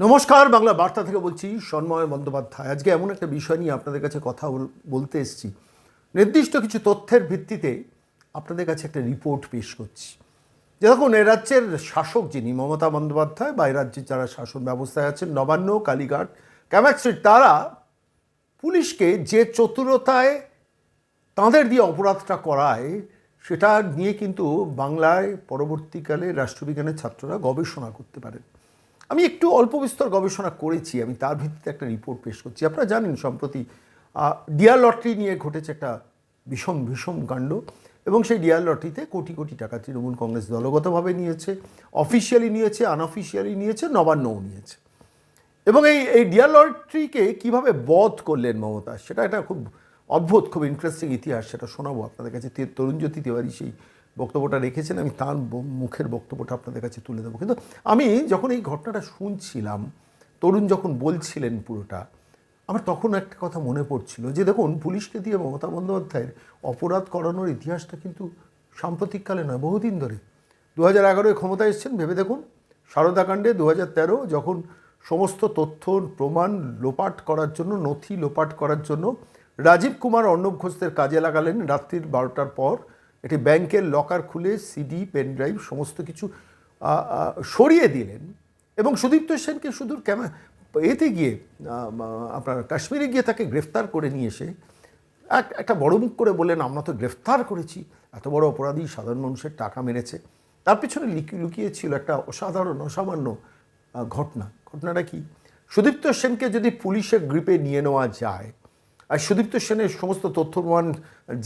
নমস্কার, বাংলা বার্তা থেকে বলছি সন্ময় বন্দ্যোপাধ্যায়। আজকে এমন একটা বিষয় নিয়ে আপনাদের কাছে কথা বল- বলতে এসেছি। নির্দিষ্ট কিছু তথ্যের ভিত্তিতে আপনাদের কাছে একটা রিপোর্ট পেশ করছি। যে দেখুন, এ রাজ্যের শাসক যিনি, মমতা বন্দ্যোপাধ্যায় বা এ রাজ্যের যারা শাসন ব্যবস্থায় আছেন, নবান্ন, কালীঘাট, ক্যামাক স্ট্রিট, তারা পুলিশকে যে চতুরতায় তাঁদের দিয়ে অপরাধটা করায়, সেটা নিয়ে কিন্তু বাংলায় পরবর্তীকালে রাষ্ট্রবিজ্ঞানের ছাত্ররা গবেষণা করতে পারেন। আমি একটু অল্প বিস্তর গবেষণা করেছি, আমি তার ভিত্তিতে একটা রিপোর্ট পেশ করছি। আপনারা জানেন, সম্প্রতি ডিয়ার লটারি নিয়ে ঘটেছে একটা ভীষণ ভীষণ কাণ্ড এবং সেই ডিয়ার লটারিতে কোটি কোটি টাকা তৃণমূল কংগ্রেস দলগতভাবে নিয়েছে অফিসিয়ালি নিয়েছে আনঅফিসিয়ালি নিয়েছে, নবান্নও নিয়েছে। এবং এই এই ডিয়ার লটারিকে কীভাবে বধ করলেন মমতা, সেটা একটা খুব অদ্ভুত, খুব ইন্টারেস্টিং ইতিহাস, সেটা শোনাবো আপনাদের কাছে। তরুণজ্যোতি তিওয়ারি সেই বক্তব্যটা রেখেছেন, আমি তার মুখের বক্তব্যটা আপনাদের কাছে তুলে দেবো। কিন্তু আমি যখন এই ঘটনাটা শুনছিলাম, তরুণ যখন বলছিলেন পুরোটা, আমার তখন একটা কথা মনে পড়ছিল যে, দেখুন পুলিশকে দিয়ে মমতা বন্দ্যোপাধ্যায়ের অপরাধ করানোর ইতিহাসটা কিন্তু সাম্প্রতিককালে নয়, বহুদিন ধরে। দু হাজার এগারোয় ক্ষমতায় এসেছেন, ভেবে দেখুন, সারদাকাণ্ডে দু হাজার তেরো যখন সমস্ত তথ্য, প্রমাণ লোপাট করার জন্য, নথি লোপাট করার জন্য রাজীব কুমার, অর্ণব ঘোষদের কাজে লাগালেন, রাত্রির বারোটার পর একটি ব্যাংকের লকার খুলে সিডি পেনড্রাইভ সমস্ত কিছু সরিয়ে দিলেন এবং সুদীপ্ত সেনকে সুদূর ক্যামা এতে গিয়ে আপনার কাশ্মীরে গিয়ে তাকে গ্রেফতার করে নিয়ে এসে এক, একটা বড় মুখ করে বললেন, আমরা তো গ্রেফতার করেছি। এত বড় অপরাধী সাধারণ মানুষের টাকা মেরেছে। তার পিছনে লুকি- লুকিয়ে ছিল একটা অসাধারণ, অসামান্য ঘটনা। ঘটনাটা কি? সুদীপ্ত সেনকে যদি পুলিশের গ্রিপে নিয়ে নেওয়া যায় আর সুদীপ্ত সেনের সমস্ত তথ্য প্রমাণ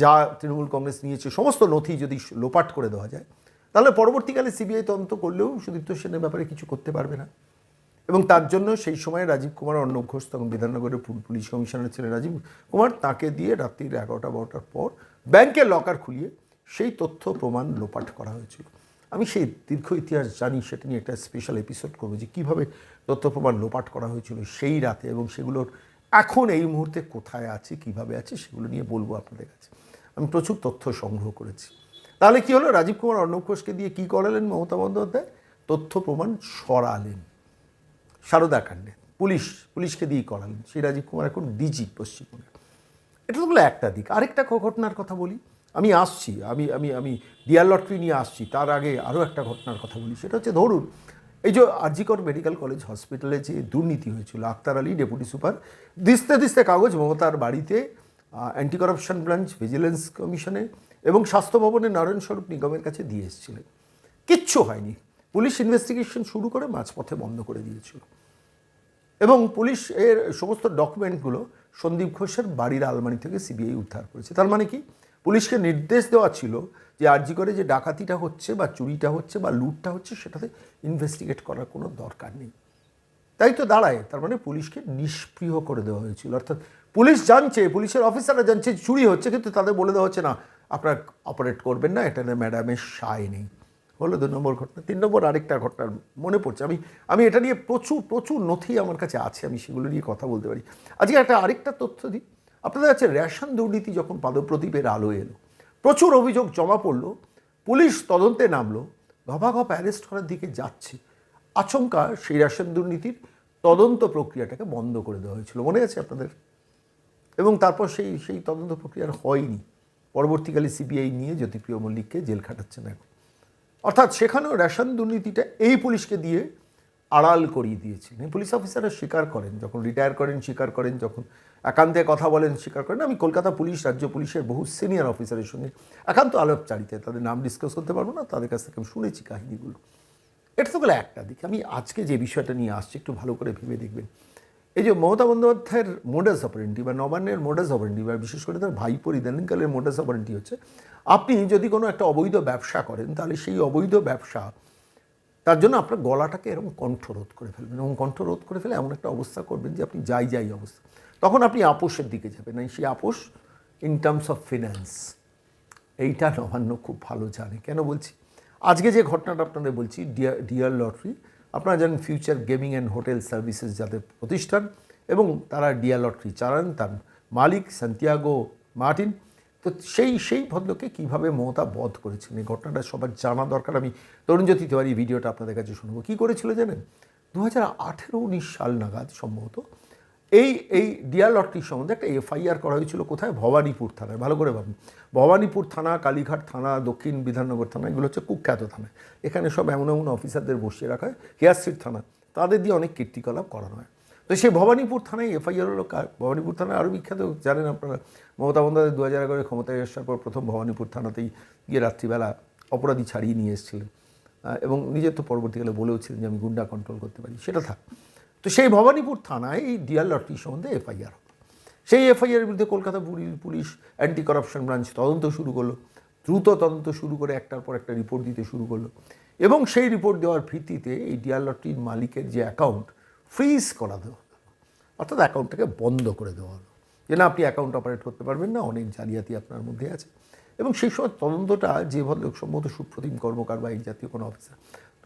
যা তৃণমূল কংগ্রেস নিয়েছে, সমস্ত নথি যদি লোপাট করে দেওয়া যায়, তাহলে পরবর্তীকালে সিবিআই তদন্ত করলেও সুদীপ্ত সেনের ব্যাপারে কিছু করতে পারবে না। এবং তার জন্য সেই সময় রাজীব কুমার, অর্ণব ঘোষ তখন বিধাননগরের পুলিশ কমিশনার ছিলেন রাজীব কুমার, তাকে দিয়ে রাত্রির এগারোটা বারোটার পর ব্যাংকের লকার খুলিয়ে সেই তথ্য প্রমাণ লোপাট করা হয়েছিল। আমি সেই দীর্ঘ ইতিহাস জানি, সেটা নিয়ে একটা স্পেশাল এপিসোড করব যে কীভাবে তথ্য প্রমাণ লোপাট করা হয়েছিল সেই রাতে এবং সেগুলোর এখন এই মুহূর্তে কোথায় আছে, কীভাবে আছে, সেগুলো নিয়ে বলব আপনাদের কাছে। আমি প্রচুর তথ্য সংগ্রহ করেছি। তাহলে কি হলো? রাজীব কুমার অর্ণব ঘোষকে দিয়ে কী করালেন মমতা বন্দ্যোপাধ্যায়? তথ্য প্রমাণ সরালেন। সারদা কাণ্ডে। পুলিশ, পুলিশকে দিয়ে করালেন। সেই রাজীব কুমার এখন ডিজি পশ্চিমবঙ্গে। এটা তো হলো একটা দিক। আরেকটা ঘটনার কথা বলি। আমি আসছি, আমি আমি আমি ডিয়ার লটারি নিয়ে আসছি। তার আগে আরও একটা ঘটনার কথা বলি। সেটা হচ্ছে, ধরুন এই যে আরজিকর মেডিকেল কলেজ হসপিটালে যে দুর্নীতি হয়েছিল, আক্তার আলী, ডেপুটি সুপার, দিস্তে দিস্তে কাগজ মমতার বাড়িতে অ্যান্টি করাপশন ব্রাঞ্চ ভিজিলেন্স কমিশনে এবং স্বাস্থ্য ভবনের নারায়ণ স্বরূপ নিগমের কাছে দিয়ে এসেছিলেন। কিচ্ছু হয়নি। পুলিশ ইনভেস্টিগেশন শুরু করে মাঝপথে বন্ধ করে দিয়েছিল। এবং পুলিশ এর সমস্ত ডকুমেন্টগুলো সন্দীপ ঘোষের বাড়ির আলমারি থেকে সিবিআই উদ্ধার করেছে। তার মানে কি? পুলিশকে নির্দেশ দেওয়া ছিল যে আরজি করে যে ডাকাতিটা হচ্ছে বা চুরিটা হচ্ছে বা লুটটা হচ্ছে, সেটাতে ইনভেস্টিগেট করার কোনো দরকার নেই। তাই তো দাঁড়ায়, তার মানে পুলিশকে নিষ্ক্রিয় করে দেওয়া হয়েছিল। অর্থাৎ পুলিশ জানছে, পুলিশের অফিসাররা জানছে চুরি হচ্ছে, কিন্তু তাদের বলে দেওয়া হচ্ছে, না, আপনারা অপারেট করবেন না এটা না ম্যাডামের সায় নেই। হলো দু নম্বর ঘটনা। তিন নম্বর আরেকটা ঘটনা মনে পড়ছে। আমি আমি এটা নিয়ে প্রচুর প্রচুর নথি আমার কাছে আছে, আমি সেগুলো নিয়ে কথা বলতে পারি। আজকে একটা আরেকটা তথ্য দিই। আপনাদের কাছে রেশন দুর্নীতি যখন পাদপ্রদীপের আলো এলো প্রচুর অভিযোগ জমা পড়ল, পুলিশ তদন্তে নামলো গপাগপ অ্যারেস্ট করার দিকে যাচ্ছে। আচমকা সেই রেশন দুর্নীতির তদন্ত প্রক্রিয়াটাকে বন্ধ করে দেওয়া হয়েছিল, মনে আছে আপনাদের? এবং তারপর সেই সেই তদন্ত প্রক্রিয়া আর হয়নি। পরবর্তীকালে সিবিআই নিয়ে জ্যোতিপ্রিয় মল্লিককে জেল খাটাচ্ছেন এখন। অর্থাৎ সেখানেও রেশন দুর্নীতিটা এই পুলিশকে দিয়ে আড়াল করিয়ে দিয়েছিলেন পুলিশ অফিসাররা স্বীকার করেন, যখন রিটায়ার করেন, স্বীকার করেন, যখন একান্তে কথা বলেন, স্বীকার করেন। আমি কলকাতা পুলিশ, রাজ্য পুলিশের বহু সিনিয়র অফিসারের সঙ্গে একান্ত আলাপচারিতে তাদের নাম ডিসকাস করতে পারব না, তাদের কাছ থেকে আমি শুনেছি কাহিনিগুলো। এটা তো গেলো একটা দিক। আমি আজকে যে বিষয়টা নিয়ে আসছি, একটু ভালো করে ভেবে দেখবেন। এই যে মমতা বন্দ্যোপাধ্যায়ের মোডাস অপারেন্টি বা নবান্নের মোডাস অপারেন্টি বা বিশেষ করে তার ভাইপোর ইদানিংকালের মোডাস অপারেন্টি হচ্ছে, আপনি যদি কোনো একটা অবৈধ ব্যবসা করেন, তাহলে সেই অবৈধ ব্যবসা তার জন্য আপনার গলাটাকে এরকম কণ্ঠরোধ করে ফেলবেন এবং কণ্ঠরোধ করে ফেলে এমন একটা অবস্থা করবেন যে আপনি যাই যাই অবস্থা। তখন আপনি আপোষের দিকে যাবেন। এই সেই আপোষ ইন টার্মস অফ ফিন্যান্স এইটা নবান্ন খুব ভালো জানে। কেন বলছি? আজকে যে ঘটনাটা আপনাদের বলছি ডিয়ার ডিয়ার লটারি আপনারা জানেন Future Gaming and Hotel Services যাদের প্রতিষ্ঠান এবং তারা ডিয়ার লটারি চালান, তার মালিক সান্তিয়াগো মার্টিন তো সেই সেই ভদ্রকে কীভাবে মমতা বধ করেছেন? এই ঘটনাটা সবার জানা দরকার। আমি তরুণজ্যোতি তিওয়ারি ভিডিওটা আপনাদের কাছে শুনব। কী করেছিল জানেন? দু হাজার আঠেরো, উনিশ সাল নাগাদ সম্ভবত এই এই ডিয়ার লটারির সম্বন্ধে একটা এফআইআর করা হয়েছিল কোথায়? ভবানীপুর থানায়। ভালো করে ভাবুন। ভবানীপুর থানা, কালীঘাট থানা, দক্ষিণ বিধাননগর থানা, এগুলো হচ্ছে কুখ্যাত থানা। এখানে সব এমন এমন অফিসারদের বসিয়ে রাখা হয়। হেয়ার থানা। তাদের দিয়ে অনেক কীর্তিকলাপ করানো হয়। তো সেই ভবানীপুর থানায় এফআইআর হলো কার? ভবানীপুর থানায় আরও বিখ্যাত, জানেন আপনারা, মমতা বন্দ্যোপাধ্যায় দু হাজার এগারোয় ক্ষমতায় আসার পর প্রথম ভবানীপুর থানাতেই গিয়ে রাত্রিবেলা অপরাধী ছাড়িয়ে নিয়ে এসেছিলেন। এবং নিজের তো পরবর্তীকালে বলেওছিলেন যে আমি গুন্ডা কন্ট্রোল করতে পারি, সেটা থাক। তো সেই ভবানীপুর থানায় এই ডিয়ার লটারি সম্বন্ধে এফআইআর হলো। সেই এফআইআর বিরুদ্ধে কলকাতা পুলি- পুলিশ অ্যান্টি করাপশন ব্রাঞ্চ তদন্ত শুরু করল। দ্রুত তদন্ত শুরু করে একটার পর একটা রিপোর্ট দিতে শুরু করল। এবং সেই রিপোর্ট দেওয়ার ভিত্তিতে এই ডিয়ার লটারির মালিকের যে অ্যাকাউন্ট ফ্রিজ করা দেওয়া অর্থাৎ অ্যাকাউন্টটাকে বন্ধ করে দেওয়া হলো। যে না, আপনি অ্যাকাউন্ট অপারেট করতে পারবেন না, অনেক জালিয়াতি আপনার মধ্যে আছে। এবং সেই সময় তদন্তটা যে ভদ্রলোক সম্ভবত সুপ্রতিম কর্মকার বা এই জাতীয় কোনো অফিসার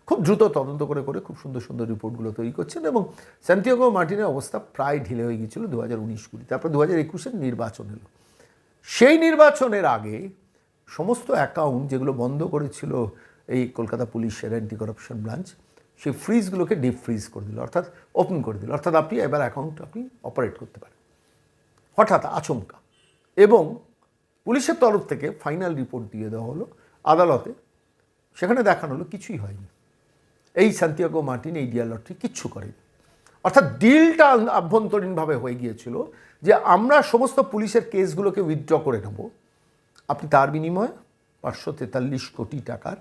খুব দ্রুত তদন্ত করে করে খুব সুন্দর সুন্দর রিপোর্টগুলো তৈরি করছেন এবং স্যান্টিয়াগো মার্টিনের অবস্থা প্রায় ঢিলে হয়ে গিয়েছিল দু হাজার উনিশ কুড়ি তারপর দু হাজার একুশের নির্বাচন এলো। সেই নির্বাচনের আগে সমস্ত অ্যাকাউন্ট যেগুলো বন্ধ করেছিল এই কলকাতা পুলিশের অ্যান্টি করাপশন ব্রাঞ্চ সেই ফ্রিজগুলোকে ডিপ ফ্রিজ করে দিল, অর্থাৎ ওপেন করে দিল, অর্থাৎ আপনি এবার অ্যাকাউন্ট আপনি অপারেট করতে পারেন। হঠাৎ আচমকা এবং পুলিশের তরফ থেকে ফাইনাল রিপোর্ট দিয়ে দেওয়া হলো, আদালতে সেখানে দেখানো হলো কিছুই হয়নি। এই সান্তিয়াগো মার্টিন এই ডিয়ার কিচ্ছু করেনি। অর্থাৎ ডিলটা আভ্যন্তরীণভাবে হয়ে গিয়েছিল যে আমরা সমস্ত পুলিশের কেসগুলোকে উইথড্র করে নেব। আপনি তার বিনিময়ে পাঁচশো তেতাল্লিশ কোটি টাকার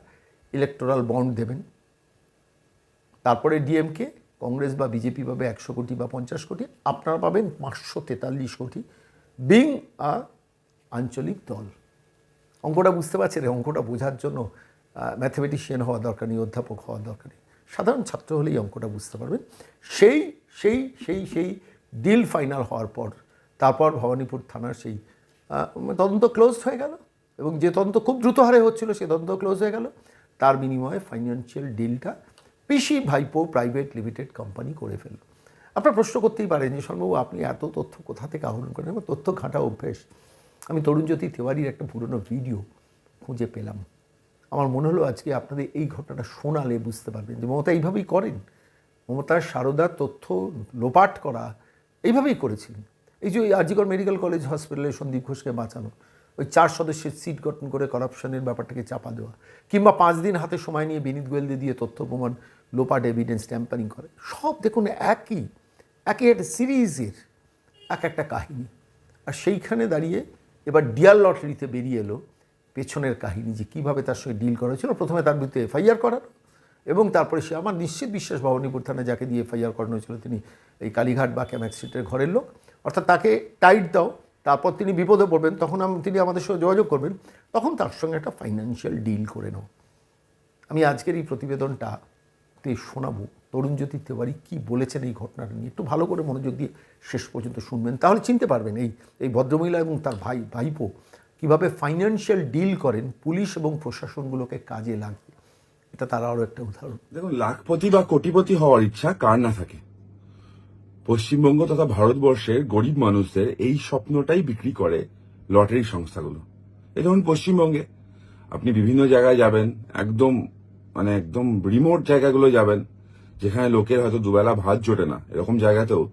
ইলেকটোরাল বন্ড দেবেন। তারপরে ডিএমকে কংগ্রেস বা বিজেপি পাবে একশো কোটি বা পঞ্চাশ কোটি, আপনারা পাবেন পাঁচশো তেতাল্লিশ কোটি। বিং আ আঞ্চলিক দল। অঙ্কটা বুঝতে পারছেন অঙ্কটা বোঝার জন্য ম্যাথমেটিশিয়ান হওয়া দরকার নেই, অধ্যাপক হওয়া দরকার নেই। সাধারণ ছাত্র হলেই অঙ্কটা বুঝতে পারবেন। সেই সেই সেই সেই ডিল ফাইনাল হওয়ার পর, তারপর ভবানীপুর থানার সেই তদন্ত ক্লোজ হয়ে গেল এবং যে তদন্ত খুব দ্রুত হারে হচ্ছিল, সে তদন্ত ক্লোজ হয়ে গেল। তার বিনিময়ে ফাইন্যান্সিয়াল ডিলটা পিসি ভাইপো প্রাইভেট লিমিটেড কোম্পানি করে ফেলল। আপনার প্রশ্ন করতেই পারেন যে শর্মাবু আপনি এত তথ্য কোথা থেকে আহরণ করেন? আমার তথ্য ঘাঁটা অভ্যেস। আমি তরুণজ্যোতি তিওয়ারির একটা পুরনো ভিডিও খুঁজে পেলাম। আমার মনে হলো আজকে আপনাদের এই ঘটনাটা শোনালে বুঝতে পারবেন যে, মমতা এইভাবেই করেন। মমতার সারদার তথ্য লোপাট করা এইভাবেই করেছিলেন এই যে ওই আরজিকর মেডিকেল কলেজ হসপিটালে সন্দীপ ঘোষকে বাঁচানো, ওই চার সদস্যের সিট গঠন করে করাপশনের ব্যাপারটাকে চাপা দেওয়া, কিংবা পাঁচ দিন হাতে সময় নিয়ে বিনীত গোয়েলদের দিয়ে তথ্য প্রমাণ লোপাট এভিডেন্স ট্যাম্পারিং করে। সব দেখুন একই একই একটা সিরিজের, এক একটা কাহিনী। আর সেইখানে দাঁড়িয়ে এবার ডিয়ার লটারিতে বেরিয়ে এলো পেছনের কাহিনী যে কীভাবে তার সঙ্গে ডিল করা হয়েছিল। প্রথমে তার বিরুদ্ধে এফআইআর করানো এবং তারপরে সে আমার নিশ্চিত বিশ্বাস ভবানীপুর থানায় যাকে দিয়ে এফআইআর করানো হয়েছিল, তিনি এই কালীঘাট বা ক্যামাক স্ট্রিটের ঘরের লোক। অর্থাৎ তাকে টাইট দাও, তারপর তিনি বিপদে পড়বেন, তখন তিনি আমাদের সঙ্গে যোগাযোগ করবেন, তখন তার সঙ্গে একটা ফাইন্যান্সিয়াল ডিল করে নাও। আমি আজকের এই প্রতিবেদনটা তে শোনাবো। তরুণজ্যোতি তেওয়ারি কী বলেছেন এই ঘটনাটা নিয়ে? একটু ভালো করে মনোযোগ দিয়ে শেষ পর্যন্ত শুনবেন। তাহলে চিনতে পারবেন এই এই ভদ্রমহিলা এবং তার ভাই, ভাইপো কীভাবে ফাইন্যান্সিয়াল ডিল করেন পুলিশ এবং প্রশাসনগুলোকে কাজে লাগিয়ে। এটা তার আরও একটা উদাহরণ। দেখুন, লাখপতি বা কোটিপতি হওয়ার ইচ্ছা কার না থাকে? পশ্চিমবঙ্গ তথা ভারতবর্ষের গরিব মানুষদের এই স্বপ্নটাই বিক্রি করে লটারি সংস্থাগুলো। এই যেমন পশ্চিমবঙ্গে। আপনি বিভিন্ন জায়গায় যাবেন, একদম মানে একদম রিমোট জায়গাগুলো যাবেন, যেখানে লোকের হয়তো দুবেলা ভাত জোটে না। এরকম জায়গাতেও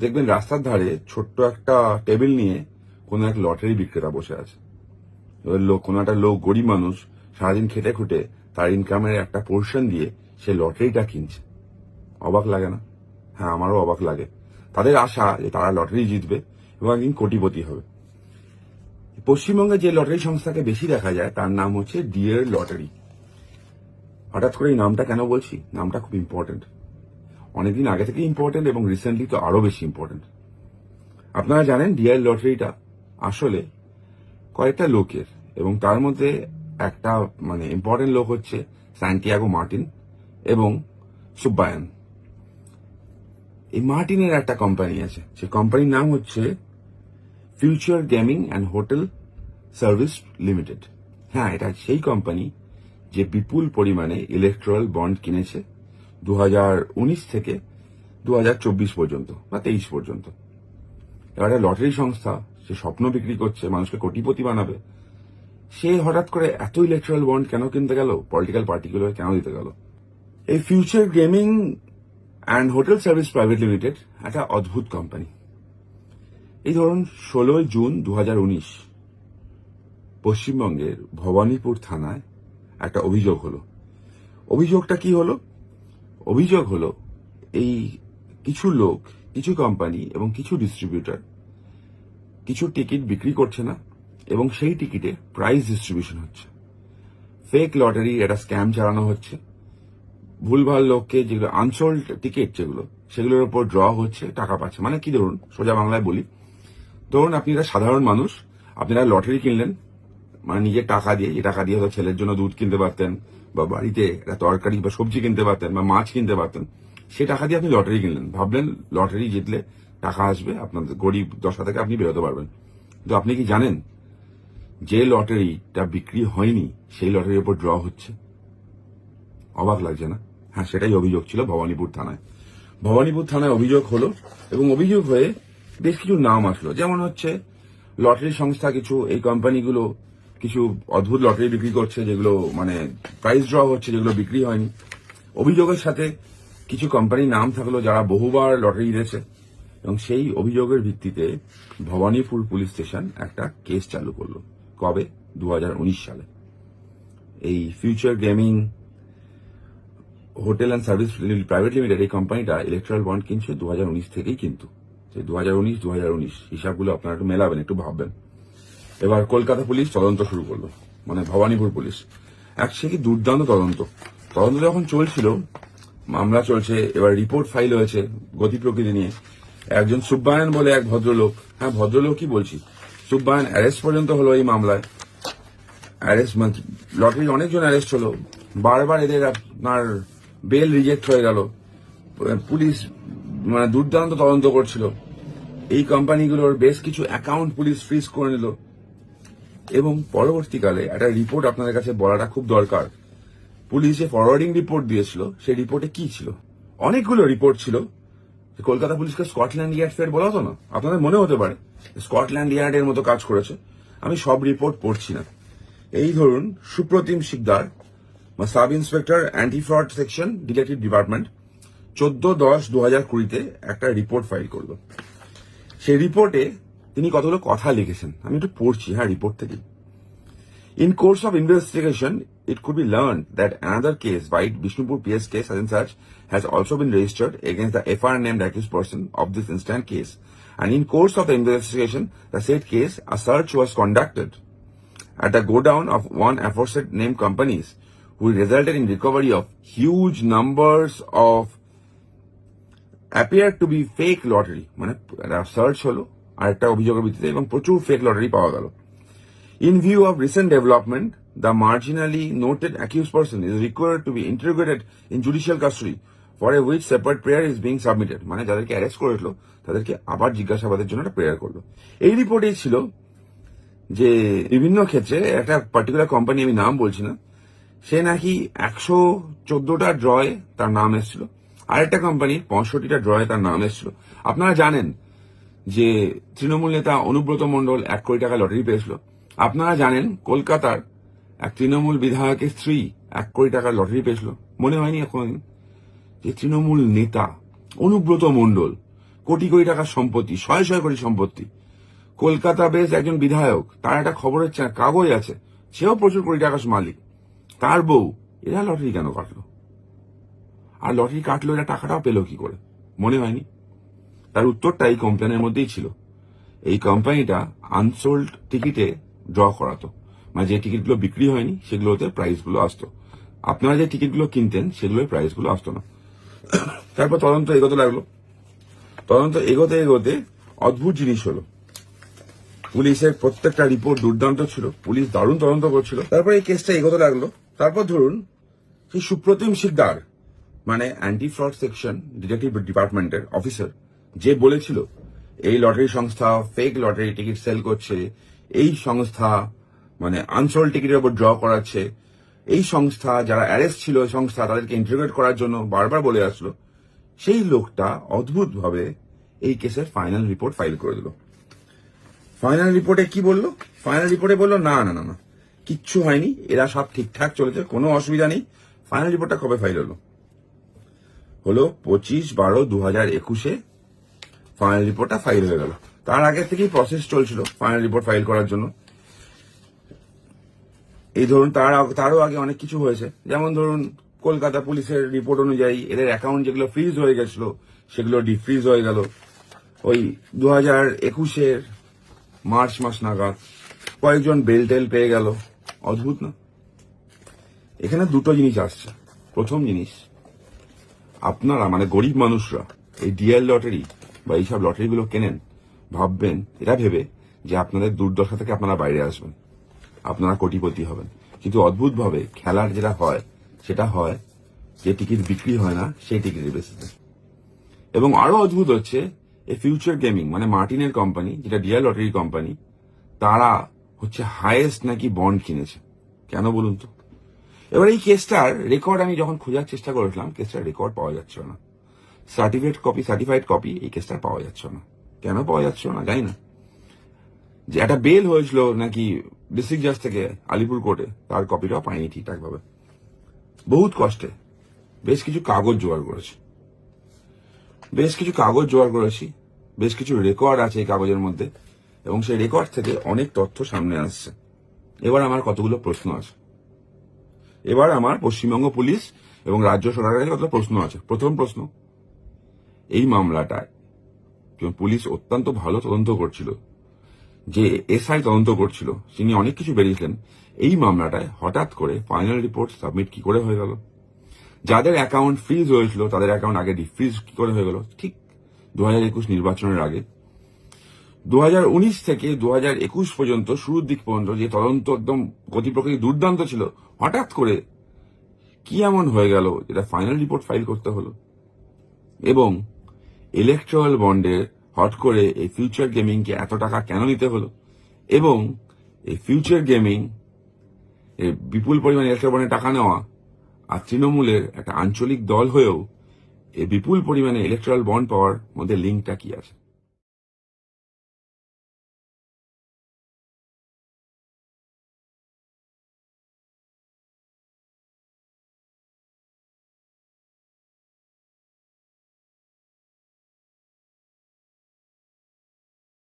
দেখবেন রাস্তার ধারে ছোট্ট একটা টেবিল নিয়ে কোনো এক লটারি বিক্রেতা বসে আছে। এবার লোক, কোনো একটা লোক গরিব মানুষ সারাদিন খেটে খুটে তার ইনকামের একটা পোর্শন দিয়ে সে লটারিটা কিনছে। অবাক লাগে না? হ্যাঁ আমারও অবাক লাগে। তাদের আশা যে তারা লটারি জিতবে এবং একদিন কোটিপতি হবে। পশ্চিমবঙ্গে যে লটারি সংস্থাকে বেশি দেখা যায়, তার নাম হচ্ছে ডিয়ার লটারি হঠাৎ করে এই নামটা কেন বলছি? নামটা খুব ইম্পর্টেন্ট অনেকদিন আগে থেকে ইম্পর্টেন্ট এবং রিসেন্টলি তো আরও বেশি ইম্পর্টেন্ট আপনারা জানেন ডিয়ার লটারিটা আসলে কয়েকটা লোকের এবং তার মধ্যে একটা মানে ইম্পর্টেন্ট লোক হচ্ছে স্যান্টিয়াগো মার্টিন এবং সুব্বায়ন এই মার্টিনের একটা কোম্পানি আছে। সে কোম্পানির নাম হচ্ছে Future Gaming and Hotel Service Limited হ্যাঁ এটা সেই কোম্পানি যে বিপুল পরিমাণে ইলেকট্রাল বন্ড কিনেছে দু হাজার উনিশ থেকে দু হাজার চব্বিশ পর্যন্ত বা তেইশ পর্যন্ত। এবার একটা লটারি সংস্থা, সে স্বপ্ন বিক্রি করছে, মানুষকে কোটিপতি বানাবে। সে হঠাৎ করে এত ইলেকট্রাল বন্ড কেন কিনতে গেল? পলিটিক্যাল পার্টিগুলো কেন দিতে গেল? এই Future Gaming and Hotel Service Private Limited একটা অদ্ভুত কোম্পানি এই ধরুন, ষোলোই জুন দু হাজার উনিশ, পশ্চিমবঙ্গের ভবানীপুর থানায় একটা অভিযোগ হলো। অভিযোগটা কি হলো? অভিযোগ হলো, এই কিছু লোক, কিছু কোম্পানি এবং কিছু ডিস্ট্রিবিউটার কিছু টিকিট বিক্রি করছে না এবং সেই টিকিটে প্রাইস ডিস্ট্রিবিউশন হচ্ছে। ফেক লটারি একটা স্ক্যাম চালানো হচ্ছে। ভুলভাল লোককে যেগুলো আনসোল্ড টিকিট যেগুলো, সেগুলোর উপর ড্র হচ্ছে, টাকা পাচ্ছে। মানে কি ধরুন, সোজা বাংলায় বলি, ধরুন আপনি একটা সাধারণ মানুষ, আপনারা লটারি কিনলেন মানে নিজের টাকা দিয়ে যে টাকা দিয়ে হয়তো ছেলের জন্য দুধ কিনতে পারতেন, বা বাড়িতে একটা তরকারি বা সবজি কিনতে পারতেন, বা মাছ কিনতে পারতেন, সে টাকা দিয়ে আপনি লটারি কিনলেন। ভাবলেন লটারি জিতলে টাকা আসবে আপনাদের গরিব দশা থেকে আপনি বেরোতে পারবেন। কিন্তু আপনি কি জানেন, যে লটারিটা বিক্রি হয়নি, সেই লটারির উপর ড্র হচ্ছে? অবাক লাগছে না? হ্যাঁ সেটাই অভিযোগ ছিল ভবানীপুর থানায়। ভবানীপুর থানায় অভিযোগ হলো, এবং অভিযোগ হয়ে বেশ কিছু নাম আসলো। যেমন হচ্ছে, লটারি সংস্থা কিছু, এই কোম্পানিগুলো কিছু অদ্ভুত লটারি বিক্রি করছে যেগুলো মানে প্রাইস ড্র হচ্ছে যেগুলো বিক্রি হয়নি। অভিযোগের সাথে কিছু কোম্পানির নাম থাকল যারা বহুবার লটারি দিয়েছে এবং সেই অভিযোগের ভিত্তিতে ভবানীপুর পুলিশ স্টেশন একটা কেস চালু করল কবে? দু হাজার উনিশ সালে। এই Future Gaming Hotel and Service Private Limited এই কোম্পানিটা ইলেকট্রাল বন্ড কিনছে দু হাজার উনিশ থেকেই কিন্তু। সেই দু হাজার উনিশ দু হাজার উনিশ হিসাবগুলো আপনারা একটু মেলাবেন, একটু ভাববেন। এবার কলকাতা পুলিশ তদন্ত শুরু করল মানে ভবানীপুর পুলিশ। এক সে কি দুর্দান্ত তদন্ত। তদন্ত যখন চলছিল, মামলা চলছে, এবার রিপোর্ট ফাইল হয়েছে গতি প্রকৃতি নিয়ে। একজন সুব্বায়ন বলে এক ভদ্রলোক হ্যাঁ ভদ্রলোকই বলছি? সুব্বায়ন অ্যারেস্ট পর্যন্ত হলো এই মামলায়। অ্যারেস্ট মানে লটারির অনেকজন অ্যারেস্ট হলো। বারবার এদের আপনার বেল রিজেক্ট হয়ে গেল। পুলিশ মানে দুর্দান্ত তদন্ত করছিল। এই কোম্পানিগুলোর বেশ কিছু অ্যাকাউন্ট পুলিশ ফ্রিজ করে নিল। এবং পরবর্তীকালে একটা রিপোর্ট আপনাদের কাছে বলাটা খুব দরকার। পুলিশ যে ফরওয়ার্ডিং রিপোর্ট দিয়েছিল, সেই রিপোর্টে কি ছিল? অনেকগুলো রিপোর্ট ছিল। কলকাতা পুলিশকে স্কটল্যান্ড ইয়ার্ড ফের বলা হতো না? আপনাদের মনে হতে পারে। স্কটল্যান্ড ইয়ার্ডের মতো কাজ করেছে। আমি সব রিপোর্ট পড়ছি না। এই ধরুন, Supratim Sikdar sub inspector anti fraud section detective department চোদ্দ দশ দু হাজার কুড়িতে একটা রিপোর্ট ফাইল করল। সেই রিপোর্টে তিনি কতগুলো কথা লিখেছেন আমি একটু পড়ছি হ্যাঁ রিপোর্ট থেকে In course of investigation, it could be learned that another case, White Bishnupur PS case as in such, has also been registered against the FR named accused person of this instant case. And in course of the investigation, the said case, a search was conducted at the godown of one aforesaid named companies, who resulted in recovery of huge numbers of appeared to be fake lottery মানে search হলো আর একটা অভিযোগের ভিত্তিতে এবং প্রচুর fake lottery পাওয়া গেল। In view of recent development the marginally noted accused person is required to be interrogated in judicial custody, for a which separate prayer is being submitted. মানে যাদেরকে অ্যারেস্ট করেছিল তাদেরকে আবার জিজ্ঞাসাবাদের জন্য একটা প্রেয়ার করল। এই রিপোর্টে ছিল যে বিভিন্ন ক্ষেত্রে একটা পার্টিকুলার কোম্পানি আমি নাম বলছি না সে নাকি একশো চোদ্দটা ড্রয়ে তার নাম এসেছিল। আরেকটা কোম্পানির পঁয়ষট্টিটা ড্রয়ে তার নাম এসেছিল। আপনারা জানেন যে তৃণমূল নেতা অনুব্রত মণ্ডল এক কোটি টাকা লটারি পেয়েছিল। আপনারা জানেন, কলকাতার এক তৃণমূল বিধায়কের স্ত্রী এক কোটি টাকার লটারি পেয়েছিল। মনে হয়নি এখন? যে তৃণমূল নেতা অনুব্রত মণ্ডল, কোটি কোটি টাকার সম্পত্তি, শয়ে শয়ে কোটি সম্পত্তি। কলকাতা বেশ একজন বিধায়ক, তার একটা খবরের চা- কাগজ আছে, সেও প্রচুর কোটি টাকার মালিক। তার বউ, এরা লটারি কেন কাটলো? আর লটারি কাটলো, এরা টাকাটাও পেল কি করে? মনে হয়নি? তার উত্তরটা এই কোম্পানির মধ্যেই ছিল। এই কোম্পানিটা আনসোল্ড টিকিটে ড্র করাতো। মানে যে টিকিটগুলো বিক্রি হয়নি, সেগুলোতে প্রাইসগুলো আসতো। আপনারা যে টিকিটগুলো কিনতেন, সেগুলোর প্রাইসগুলো আসতো না। তারপর তদন্ত এগোতে লাগল। তদন্ত এগোতে এগোতে অদ্ভুত জিনিস হলো। পুলিশের প্রত্যেকটা রিপোর্ট দুর্দান্ত ছিল। পুলিশ দারুণ তদন্ত করছিল। তারপর এই কেসটা এগোতে লাগল। তারপর ধরুন, সেই সুপ্রতিম শিকদার মানে অ্যান্টি ফ্রড সেকশন ডিটেকটিভ ডিপার্টমেন্টের অফিসার যে বলেছিল, এই লটারি সংস্থা ফেক লটারি টিকিট সেল করছে, এই সংস্থা মানে আনসোল্ড টিকিটের উপর ড্র করাচ্ছে, এই সংস্থা, যারা অ্যারেস্ট ছিল সংস্থা, তাদেরকে ইন্টারোগেট করার জন্য বারবার বলে আসলো। সেই লোকটা অদ্ভুতভাবে এই কেসের ফাইনাল রিপোর্ট ফাইল করে দিল। ফাইনাল রিপোর্টে কি বলল? ফাইনাল রিপোর্টে বলল, না না না না, কিচ্ছু হয়নি, এরা সব ঠিকঠাক চলেছে, কোনো অসুবিধা নেই। ফাইনাল রিপোর্টটা কবে ফাইল হলো? হলো পঁচিশ বারো দু হাজার একুশে ফাইনাল রিপোর্টটা ফাইল হয়ে গেল। তার আগে থেকেই প্রসেস চলছিল ফাইনাল রিপোর্ট ফাইল করার জন্য। এই ধরুন তার তারও আগে অনেক কিছু হয়েছে। যেমন ধরুন কলকাতা পুলিশের রিপোর্ট অনুযায়ী এদের অ্যাকাউন্ট যেগুলো ফ্রিজ হয়ে গেছিল, সেগুলো ডিফ্রিজ হয়ে গেল। ওই দু হাজার একুশের মার্চ মাস নাগাদ কয়েকজন বেল টেল পেয়ে গেল। অদ্ভুত না? এখানে দুটো জিনিস আসছে। প্রথম জিনিস, আপনারা মানে গরিব মানুষরা, এই ডিএল লটারি বা এইসব লটারিগুলো কেনেন, ভাববেন, এটা ভেবে যে আপনাদের দুর্দশা থেকে আপনারা বাইরে আসবেন। আপনারা কোটিপতি হবেন। কিন্তু অদ্ভুতভাবে খেলার যেটা হয়, সেটা হয় যে টিকিট বিক্রি হয় না, সেই টিকিটের বেসিসে। এবং আরও অদ্ভুত হচ্ছে এই ফিউচার গেমিং মানে মার্টিনের কোম্পানি, যেটা ডিয়ার লটারি কোম্পানি, তারা হচ্ছে হায়েস্ট নাকি বন্ড কিনেছে। কেন বলুন তো? এবার এই কেসটার রেকর্ড আমি যখন খোঁজার চেষ্টা করেছিলাম কেসটার রেকর্ড পাওয়া যাচ্ছে না। সার্টিফিকেট কপি সার্টিফাইড কপি এই কেসটা পাওয়া যাচ্ছে না। কেন পাওয়া যাচ্ছে না? জানি না। যে একটা বেল হয়েছিল নাকি ডিস্ট্রিক্ট জাজ থেকে আলিপুর কোর্টে তার কপিটাও পাইনি ঠিকঠাক ভাবে বহুত কষ্টে। বেশ কিছু কাগজ জোগাড় করেছি। বেশ কিছু কাগজ জোগাড় করেছি। বেশ কিছু রেকর্ড আছে এই কাগজের মধ্যে। এবং সেই রেকর্ড থেকে অনেক তথ্য সামনে আসছে। এবার আমার কতগুলো প্রশ্ন আছে। এবার আমার পশ্চিমবঙ্গ পুলিশ এবং রাজ্য সরকারের কতগুলো প্রশ্ন আছে। প্রথম প্রশ্ন এই মামলাটায় পুলিশ অত্যন্ত ভালো তদন্ত করছিল, যে এসআই তদন্ত করছিল, তিনি অনেক কিছু বেরিয়েছিলেন এই মামলাটায় হঠাৎ করে ফাইনাল রিপোর্ট সাবমিট কি করে হয়ে গেল? যাদের অ্যাকাউন্ট ফ্রিজ হয়েছিল, তাদের অ্যাকাউন্ট আগে ডিফ্রিজ কি করে হয়ে গেল? ঠিক দু হাজার একুশ নির্বাচনের আগে। দু হাজার উনিশ থেকে দু হাজার একুশ পর্যন্ত শুরুর দিক পর্যন্ত যে তদন্ত একদম গতি প্রকৃতি দুর্দান্ত ছিল, হঠাৎ করে কি এমন হয়ে গেল? যেটা ফাইনাল রিপোর্ট ফাইল করতে হলো। এবং ইলেকট্রাল বন্ডের হট করে এই ফিউচার গেমিংকে এত টাকা কেন নিতে হলো? এবং এই ফিউচার গেমিং বিপুল পরিমাণ ইলেকট্রাল বন্ডে টাকা নেওয়া আর তৃণমূলের একটা আঞ্চলিক দল হয়েও এই বিপুল পরিমাণে ইলেকট্রাল বন্ড পাওয়ার মধ্যে লিঙ্কটা কি আছে?